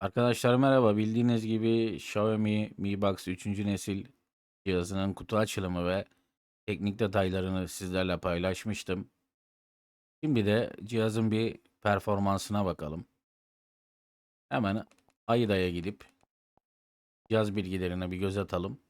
Arkadaşlar merhaba. Bildiğiniz gibi Xiaomi Mi Box 3. nesil cihazının kutu açılımı ve teknik detaylarını sizlerle paylaşmıştım. Şimdi de cihazın bir performansına bakalım. Hemen AIDA'ya gidip cihaz bilgilerine bir göz atalım.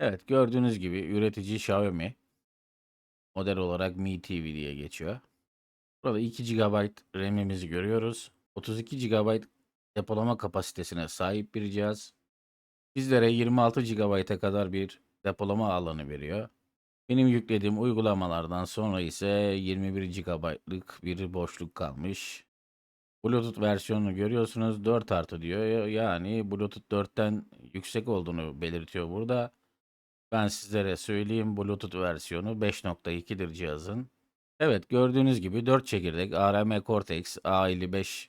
Evet gördüğünüz gibi üretici Xiaomi. Model olarak Mi TV diye geçiyor. Burada 2 GB RAM'imizi görüyoruz. 32 GB depolama kapasitesine sahip bir cihaz. Bizlere 26 GB'a kadar bir depolama alanı veriyor. Benim yüklediğim uygulamalardan sonra ise 21 GB'lık bir boşluk kalmış. Bluetooth versiyonunu görüyorsunuz 4 artı diyor. Yani Bluetooth 4'ten yüksek olduğunu belirtiyor burada. Ben sizlere söyleyeyim Bluetooth versiyonu 5.2'dir cihazın. Evet gördüğünüz gibi 4 çekirdek ARM Cortex A55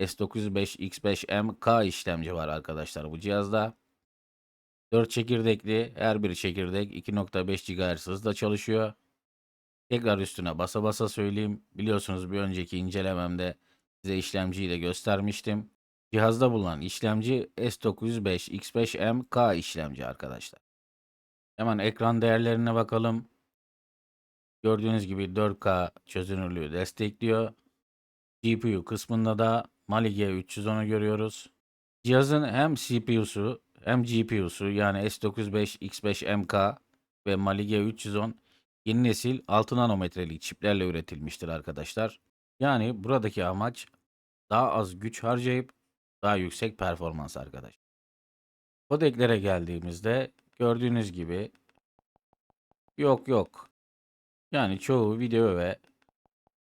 S905X5M K işlemci var arkadaşlar bu cihazda. 4 çekirdekli her bir çekirdek 2.5 GHz hızla çalışıyor. Tekrar üstüne basa basa söyleyeyim. Biliyorsunuz bir önceki incelememde size işlemciyi de göstermiştim. Cihazda bulunan işlemci S905X5M K işlemci arkadaşlar. Hemen ekran değerlerine bakalım. Gördüğünüz gibi 4K çözünürlüğü destekliyor. GPU kısmında da Mali G310'u görüyoruz. Cihazın hem CPU'su hem GPU'su yani S95X5MK ve Mali G310 yeni nesil 6 nanometrelik çiplerle üretilmiştir arkadaşlar. Yani buradaki amaç daha az güç harcayıp daha yüksek performans arkadaşlar. Kodeklere geldiğimizde gördüğünüz gibi yok yok. Yani çoğu video ve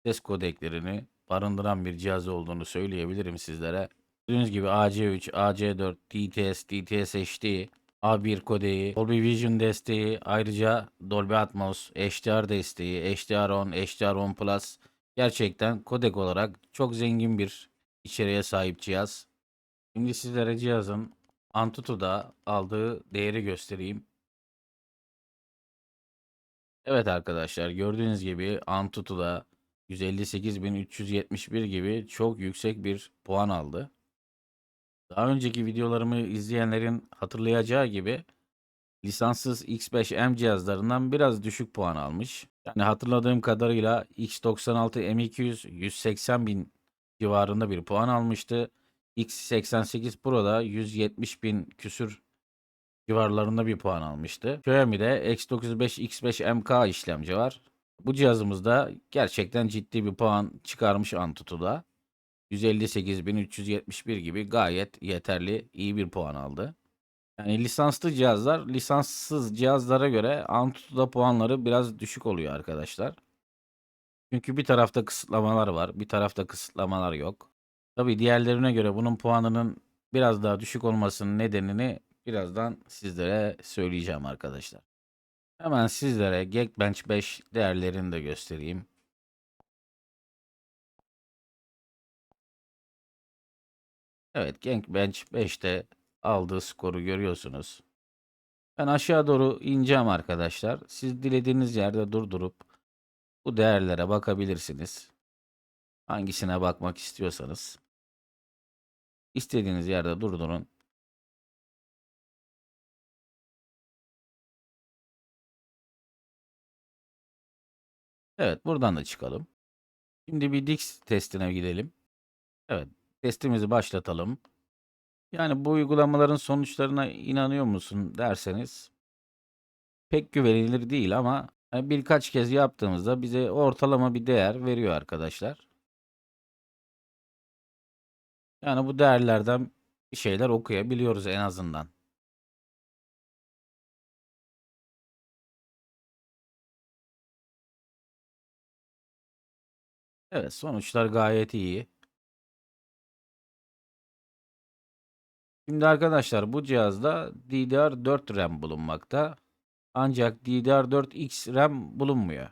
ses kodeklerini barındıran bir cihaz olduğunu söyleyebilirim sizlere. Gördüğünüz gibi AC3, AC4, DTS, DTS HD, A1 kodeği, Dolby Vision desteği, ayrıca Dolby Atmos, HDR desteği, HDR10, HDR10 Plus gerçekten kodek olarak çok zengin bir içeriğe sahip cihaz. Şimdi sizlere cihazın Antutu'da aldığı değeri göstereyim. Evet arkadaşlar gördüğünüz gibi Antutu'da 158.371 gibi çok yüksek bir puan aldı. Daha önceki videolarımı izleyenlerin hatırlayacağı gibi lisanssız X5M cihazlarından biraz düşük puan almış. Yani hatırladığım kadarıyla X96 M200 180 bin civarında bir puan almıştı. X88 Pro'da 170 bin küsür civarlarında bir puan almıştı. Xiaomi'de X95 X5 MK işlemci var. Bu cihazımızda gerçekten ciddi bir puan çıkarmış Antutu'da. 158.371 gibi gayet yeterli, iyi bir puan aldı. Yani lisanslı cihazlar lisanssız cihazlara göre Antutu'da puanları biraz düşük oluyor arkadaşlar. Çünkü bir tarafta kısıtlamalar var, bir tarafta kısıtlamalar yok. Tabii diğerlerine göre bunun puanının biraz daha düşük olmasının nedenini birazdan sizlere söyleyeceğim arkadaşlar. Hemen sizlere Geekbench 5 değerlerini de göstereyim. Evet Geekbench 5'te aldığı skoru görüyorsunuz. Ben aşağı doğru ineceğim arkadaşlar. Siz dilediğiniz yerde durdurup bu değerlere bakabilirsiniz. Hangisine bakmak istiyorsanız. İstediğiniz yerde durdurun. Evet buradan da çıkalım. Şimdi bir Dix testine gidelim. Evet testimizi başlatalım. Yani bu uygulamaların sonuçlarına inanıyor musun derseniz pek güvenilir değil ama yani birkaç kez yaptığımızda bize ortalama bir değer veriyor arkadaşlar. Yani bu değerlerden bir şeyler okuyabiliyoruz en azından. Evet sonuçlar gayet iyi. Şimdi arkadaşlar bu cihazda DDR4 RAM bulunmakta. Ancak DDR4X RAM bulunmuyor.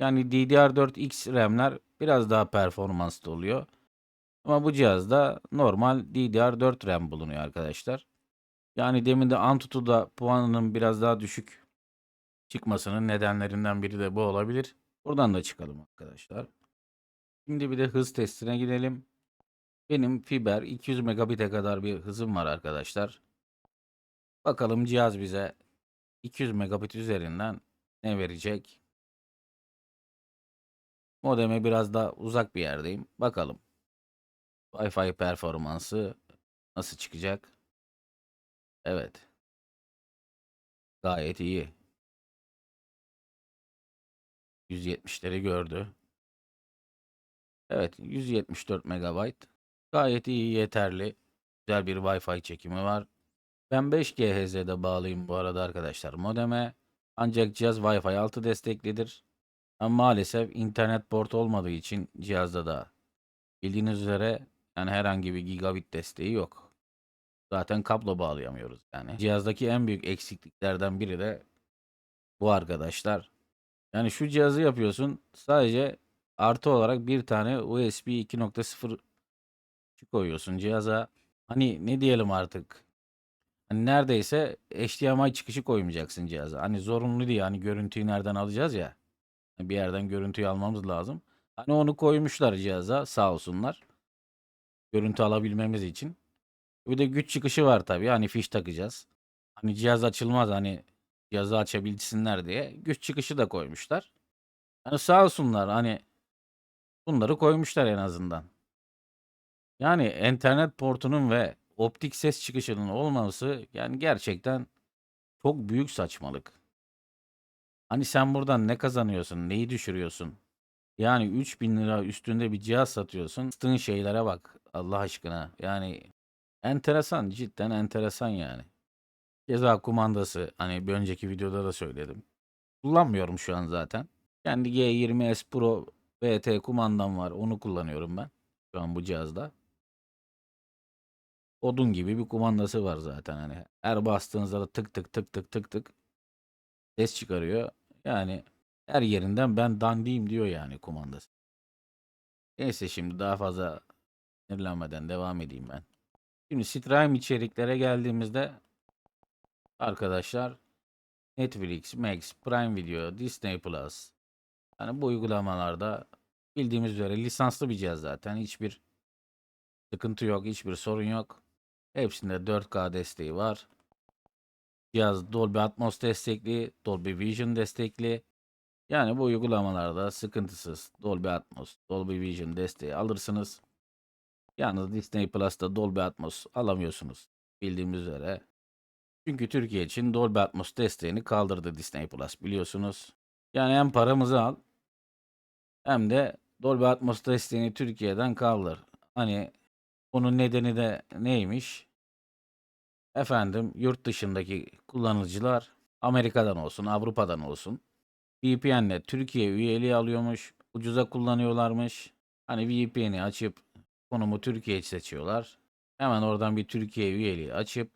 Yani DDR4X RAM'ler biraz daha performanslı oluyor. Ama bu cihazda normal DDR4 RAM bulunuyor arkadaşlar. Yani demin de Antutu'da puanının biraz daha düşük çıkmasının nedenlerinden biri de bu olabilir. Buradan da çıkalım arkadaşlar. Şimdi bir de hız testine gidelim. Benim fiber 200 megabit'e kadar bir hızım var arkadaşlar. Bakalım cihaz bize 200 megabit üzerinden ne verecek? Modeme biraz daha uzak bir yerdeyim. Bakalım. Wi-Fi performansı nasıl çıkacak? Evet. Gayet iyi. 170'leri gördü. Evet, 174 MB. Gayet iyi, yeterli. Güzel bir Wi-Fi çekimi var. Ben 5G HZ'de bağlıyım bu arada arkadaşlar modeme. Ancak cihaz Wi-Fi 6 desteklidir. Ama maalesef internet port olmadığı için cihazda da bildiğiniz üzere yani herhangi bir gigabit desteği yok. Zaten kablo bağlayamıyoruz yani. Cihazdaki en büyük eksikliklerden biri de bu arkadaşlar. Yani şu cihazı yapıyorsun sadece artı olarak bir tane USB 2.0 koyuyorsun cihaza. Hani ne diyelim artık Hani neredeyse HDMI çıkışı koymayacaksın cihaza. Hani zorunlu değil. Hani görüntüyü nereden alacağız ya. Bir yerden görüntüyü almamız lazım. Hani onu koymuşlar cihaza sağ olsunlar. Görüntü alabilmemiz için. Bir de güç çıkışı var tabii. Hani fiş takacağız. Hani cihaz açılmaz hani cihazı açabilsinler diye güç çıkışı da koymuşlar. Hani sağ olsunlar hani bunları koymuşlar en azından. Yani internet portunun ve optik ses çıkışının olmaması yani gerçekten çok büyük saçmalık. Hani sen buradan ne kazanıyorsun, neyi düşürüyorsun? Yani 3000 lira üstünde bir cihaz satıyorsun. Sattığın şeylere bak Allah aşkına. Yani enteresan, cidden enteresan yani. Ceza kumandası hani bir önceki videoda da söyledim. Kullanmıyorum şu an zaten. Kendi G20S Pro BT kumandam var. Onu kullanıyorum ben. Şu an bu cihazda odun gibi bir kumandası var zaten hani. Her bastığınızda da tık tık tık tık tık tık ses çıkarıyor. Yani her yerinden ben dandiyim diyor yani kumandası. Neyse şimdi daha fazla sinirlenmeden devam edeyim ben. Şimdi Stream içeriklere geldiğimizde arkadaşlar Netflix, Max, Prime Video, Disney Plus yani bu uygulamalarda bildiğimiz üzere lisanslı bir cihaz zaten. Hiçbir sıkıntı yok, hiçbir sorun yok. Hepsinde 4K desteği var. Cihaz Dolby Atmos destekli, Dolby Vision destekli. Yani bu uygulamalarda sıkıntısız Dolby Atmos, Dolby Vision desteği alırsınız. Yalnız Disney Plus'ta Dolby Atmos alamıyorsunuz bildiğimiz üzere. Çünkü Türkiye için Dolby Atmos desteğini kaldırdı Disney Plus biliyorsunuz. Yani hem paramızı al hem de Dolby Atmos desteğini Türkiye'den kaldır. Hani bunun nedeni de neymiş? Efendim yurt dışındaki kullanıcılar Amerika'dan olsun, Avrupa'dan olsun VPN'le Türkiye üyeliği alıyormuş, ucuza kullanıyorlarmış. Hani VPN'i açıp konumu Türkiye seçiyorlar. Hemen oradan bir Türkiye üyeliği açıp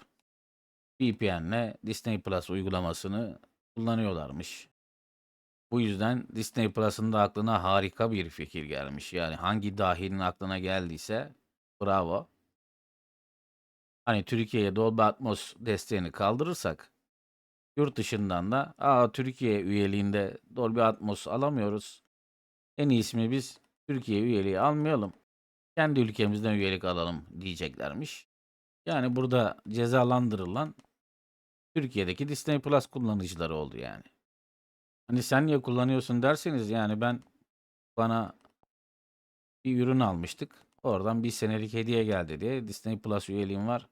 VPN'le Disney Plus uygulamasını kullanıyorlarmış. Bu yüzden Disney Plus'ın da aklına harika bir fikir gelmiş. Yani hangi dahilin aklına geldiyse bravo. Hani Türkiye'ye Dolby Atmos desteğini kaldırırsak yurt dışından da aa Türkiye üyeliğinde Dolby Atmos alamıyoruz. En iyisi mi biz Türkiye üyeliği almayalım. Kendi ülkemizden üyelik alalım diyeceklermiş. Yani burada cezalandırılan Türkiye'deki Disney Plus kullanıcıları oldu yani. Hani sen niye kullanıyorsun derseniz yani ben bana bir ürün almıştık. Oradan bir senelik hediye geldi diye Disney Plus üyeliğim var.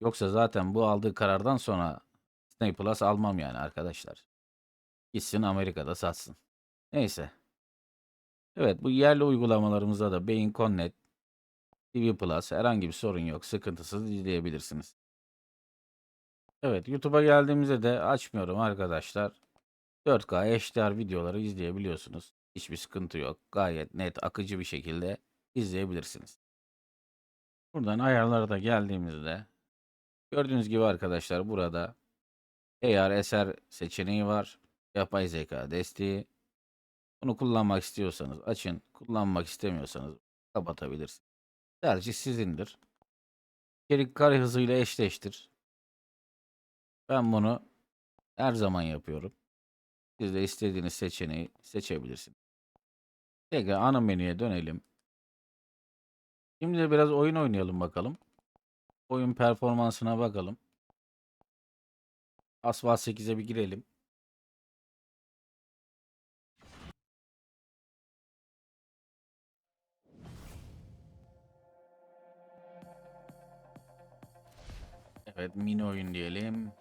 Yoksa zaten bu aldığı karardan sonra Disney Plus almam yani arkadaşlar. Gitsin Amerika'da satsın. Neyse. Evet bu yerli uygulamalarımızda da Beyin Connect, TV Plus herhangi bir sorun yok. Sıkıntısız izleyebilirsiniz. Evet YouTube'a geldiğimizde de açmıyorum arkadaşlar. 4K HDR videoları izleyebiliyorsunuz. Hiçbir sıkıntı yok. Gayet net, akıcı bir şekilde izleyebilirsiniz. Buradan ayarlara da geldiğimizde gördüğünüz gibi arkadaşlar burada AR SR seçeneği var. Yapay zeka desteği. Bunu kullanmak istiyorsanız açın. Kullanmak istemiyorsanız kapatabilirsiniz. Tercih sizindir. İçerik kare hızıyla eşleştir. Ben bunu her zaman yapıyorum. Siz de istediğiniz seçeneği seçebilirsiniz. Tekrar ana menüye dönelim. Şimdi de biraz oyun oynayalım bakalım. Oyun performansına bakalım. Asfalt 8'e bir girelim. Evet mini oyun diyelim.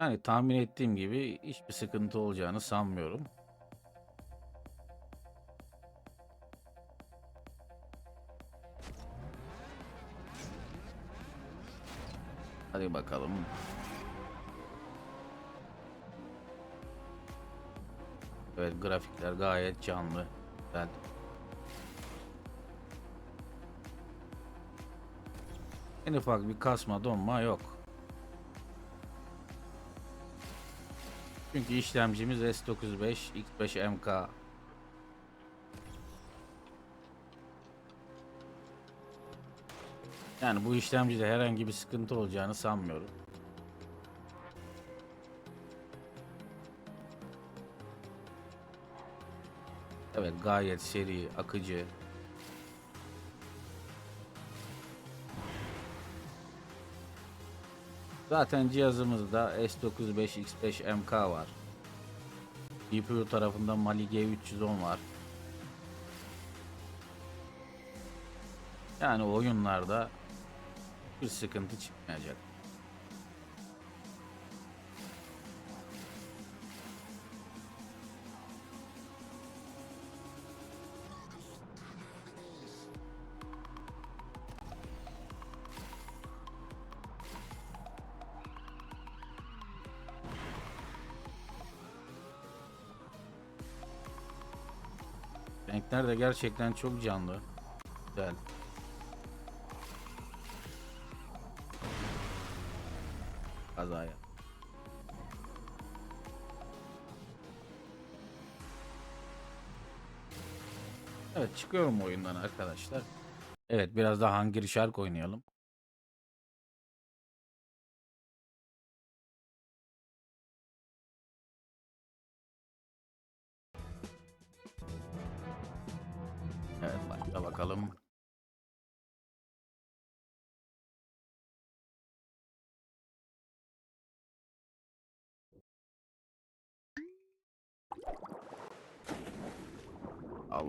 Yani tahmin ettiğim gibi hiçbir sıkıntı olacağını sanmıyorum. Hadi bakalım. Evet grafikler gayet canlı. Güzel. En ufak bir kasma donma yok. Çünkü işlemcimiz S95 X5 MK. Yani bu işlemcide herhangi bir sıkıntı olacağını sanmıyorum. Evet gayet seri, akıcı. Zaten cihazımızda S95 X5 MK var. GPU tarafından Mali G310 var. Yani oyunlarda bir sıkıntı çıkmayacak. Renkler de gerçekten çok canlı. Güzel. Kazaya. Evet çıkıyorum oyundan arkadaşlar. Evet biraz daha Hungry Shark oynayalım.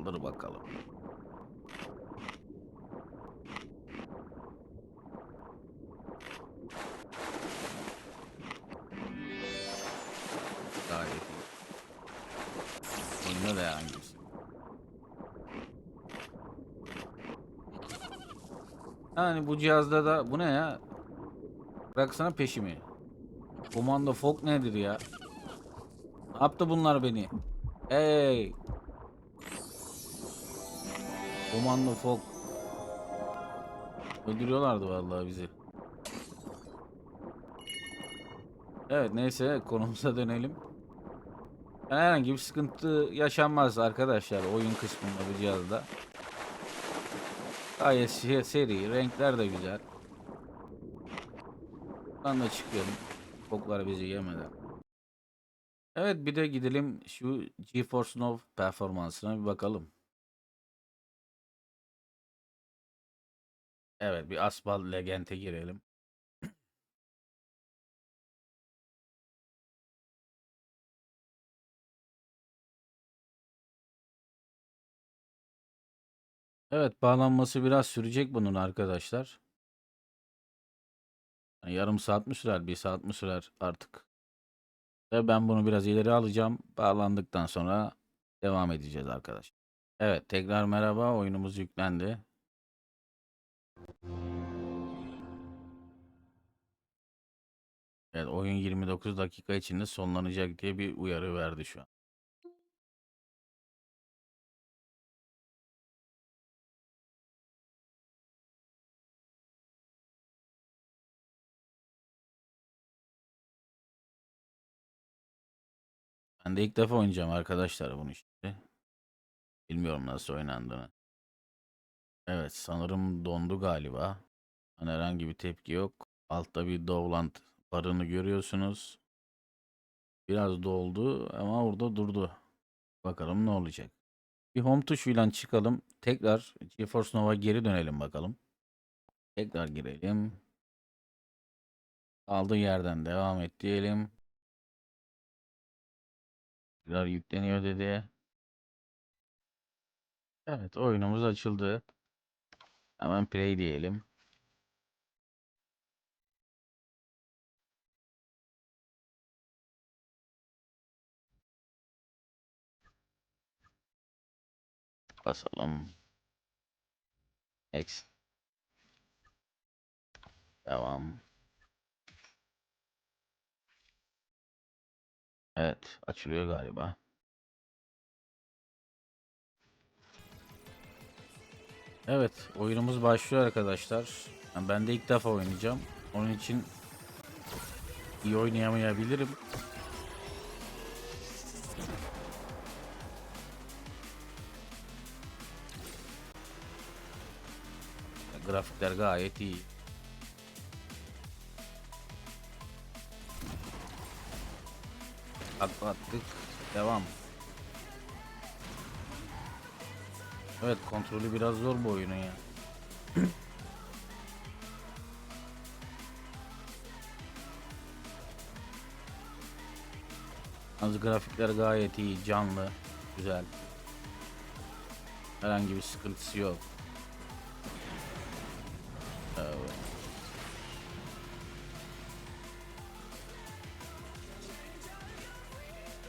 Aldır bakalım. Gayet iyi. Oyunda da hangisi? Yani bu cihazda da bu ne ya? Bıraksana peşimi. Komando Fog nedir ya? Ne yaptı bunlar beni? Hey! Komando Fog. Öldürüyorlardı vallahi bizi. Evet neyse konumuza dönelim. Yani herhangi bir sıkıntı yaşanmaz arkadaşlar oyun kısmında bu cihazda. Gayet se- seri, renkler de güzel. Ben de çıkıyorum. Koklar bizi yemeden. Evet bir de gidelim şu GeForce Now performansına bir bakalım. Evet bir Asphalt Legend'e girelim. Evet bağlanması biraz sürecek bunun arkadaşlar. Yani yarım saat mi sürer, bir saat mi sürer artık. Ve ben bunu biraz ileri alacağım. Bağlandıktan sonra devam edeceğiz arkadaşlar. Evet tekrar merhaba oyunumuz yüklendi. Evet oyun 29 dakika içinde sonlanacak diye bir uyarı verdi şu an. Ben de ilk defa oynayacağım arkadaşlar bunu işte. Bilmiyorum nasıl oynandığını. Evet sanırım dondu galiba. Hani herhangi bir tepki yok. Altta bir Dovland barını görüyorsunuz. Biraz doldu ama orada durdu. Bakalım ne olacak. Bir home tuşuyla çıkalım. Tekrar GeForce Nova geri dönelim bakalım. Tekrar girelim. Aldığı yerden devam et diyelim. Tekrar yükleniyor dedi. Evet oyunumuz açıldı. Hemen play diyelim. Basalım. X. Devam. Evet, açılıyor galiba. Evet, oyunumuz başlıyor arkadaşlar. Yani ben de ilk defa oynayacağım. Onun için iyi oynayamayabilirim. Grafikler gayet iyi. Atlattık. Devam. Evet kontrolü biraz zor bu oyunun ya. Az grafikler gayet iyi, canlı, güzel. Herhangi bir sıkıntısı yok. Evet.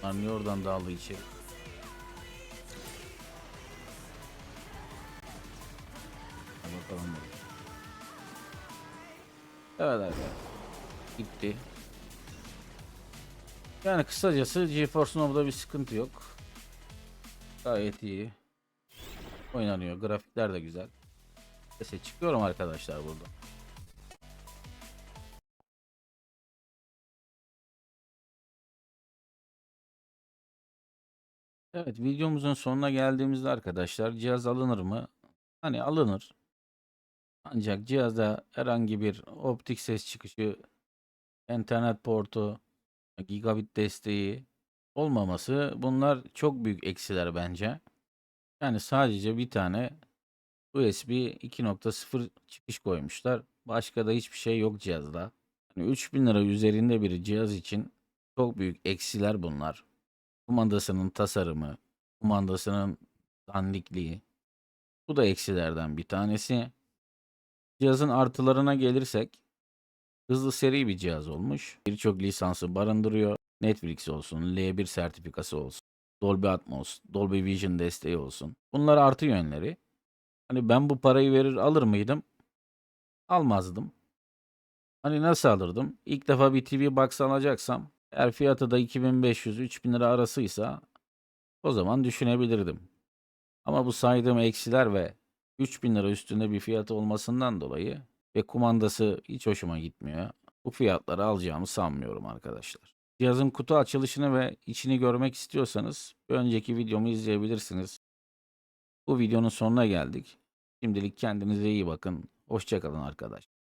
Lan niye oradan daldı içeri? Bakalım. Evet arkadaşlar. Gitti. Yani kısacası GeForce Now'da bir sıkıntı yok. Gayet iyi. Oynanıyor. Grafikler de güzel. Neyse çıkıyorum arkadaşlar burada. Evet videomuzun sonuna geldiğimizde arkadaşlar cihaz alınır mı? Hani alınır. Ancak cihazda herhangi bir optik ses çıkışı, internet portu, gigabit desteği olmaması bunlar çok büyük eksiler bence. Yani sadece bir tane USB 2.0 çıkış koymuşlar. Başka da hiçbir şey yok cihazda. Yani 3000 lira üzerinde bir cihaz için çok büyük eksiler bunlar. Kumandasının tasarımı, kumandasının dandikliği. Bu da eksilerden bir tanesi. Cihazın artılarına gelirsek hızlı seri bir cihaz olmuş. Birçok lisansı barındırıyor. Netflix olsun, L1 sertifikası olsun, Dolby Atmos, Dolby Vision desteği olsun. Bunlar artı yönleri. Hani ben bu parayı verir alır mıydım? Almazdım. Hani nasıl alırdım? İlk defa bir TV Box alacaksam eğer fiyatı da 2500-3000 lira arasıysa o zaman düşünebilirdim. Ama bu saydığım eksiler ve 3000 lira üstünde bir fiyatı olmasından dolayı ve kumandası hiç hoşuma gitmiyor. Bu fiyatları alacağımı sanmıyorum arkadaşlar. Cihazın kutu açılışını ve içini görmek istiyorsanız önceki videomu izleyebilirsiniz. Bu videonun sonuna geldik. Şimdilik kendinize iyi bakın. Hoşçakalın arkadaşlar.